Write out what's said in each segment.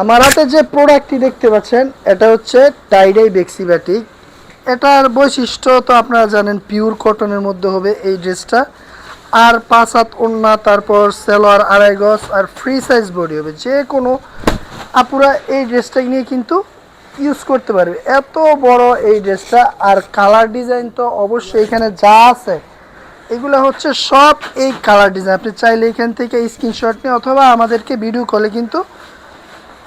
আমার হাতে যে প্রোডাক্টটি দেখতে পাচ্ছেন, এটা হচ্ছে টাইডাই বেক্সি ব্যাটিক এটার বৈশিষ্ট্য তো আপনারা জানেন পিওর কটনের মধ্যে হবে এই ড্রেসটা। আর পাঁচ হাত ওড়না, তারপর সেলোয়ার, আড়াই গজ, আর ফ্রি সাইজ বডি হবে। যে কোনো আপুরা এই ড্রেসটা নিয়ে কিন্তু ইউজ করতে পারবে। এত বড় এই ড্রেসটা, আর কালার ডিজাইন তো অবশ্যই এখানে যা আছে, এগুলো হচ্ছে সব এই কালার ডিজাইন আপনি চাইলে এখান থেকে স্ক্রিনশট নিয়ে অথবা আমাদেরকে ভিডিও কলে কিন্তু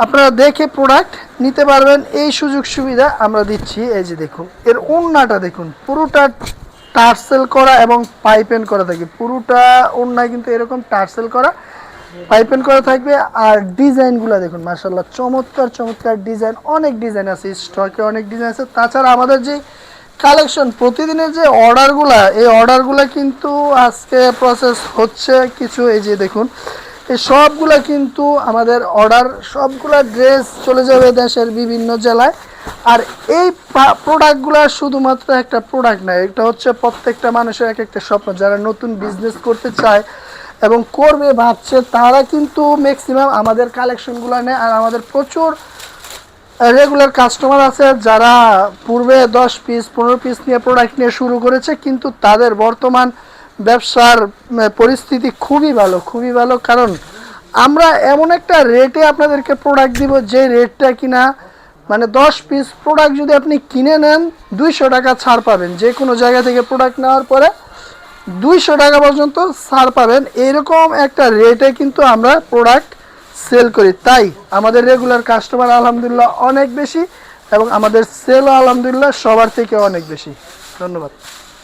আপনারা দেখে প্রোডাক্ট নিতে পারবেন। এই সুযোগ সুবিধা আমরা দিচ্ছি। এই যে দেখুন, এর ওড়নাটা দেখুন, পুরোটা টার্সেল করা এবং পাইপেন করা থাকে। পুরোটা ওড়না কিন্তু এরকম টার্সেল করা, পাইপেন করা থাকবে। আর ডিজাইনগুলো দেখুন মার্শাল্লাহ চমৎকার চমৎকার ডিজাইন। অনেক ডিজাইন আছে, স্টকে অনেক ডিজাইন আছে। তাছাড়া আমাদের যে কালেকশন, প্রতিদিনের যে অর্ডারগুলা, এই অর্ডারগুলো কিন্তু আজকে প্রসেস হচ্ছে কিছু, এই যে দেখুন এই সবগুলা কিন্তু আমাদের অর্ডার সবগুলা ড্রেস চলে যাবে দেশের বিভিন্ন জেলায়। আর এই প্রোডাক্টগুলো শুধুমাত্র একটা প্রোডাক্ট নয় এটা হচ্ছে প্রত্যেকটা মানুষের এক একটা স্বপ্ন। যারা নতুন বিজনেস করতে চায় এবং করবে, ভাবছে, তারা কিন্তু ম্যাক্সিমাম আমাদের কালেকশনগুলো নেয়। আর আমাদের প্রচুর রেগুলার কাস্টমার আছে, যারা পূর্বে দশ পিস পনেরো পিস নিয়ে প্রোডাক্ট নিয়ে শুরু করেছে, কিন্তু তাদের বর্তমান ব্যবসার পরিস্থিতি খুবই ভালো খুবই ভালো। কারণ আমরা এমন একটা রেটে আপনাদেরকে প্রোডাক্ট দিব, যে রেটটা কিনা মানে দশ পিস প্রোডাক্ট যদি আপনি কিনে নেন, দুইশো টাকা ছাড় পাবেন। যে কোনো জায়গা থেকে প্রোডাক্ট নেওয়ার পরে দুইশো টাকা পর্যন্ত ছাড় পাবেন। এরকম একটা রেটে কিন্তু আমরা প্রোডাক্ট সেল করি। তাই আমাদের রেগুলার কাস্টমার আলহামদুলিল্লাহ অনেক বেশি এবং আমাদের সেলও আলহামদুলিল্লাহ সবার থেকে অনেক বেশি। ধন্যবাদ।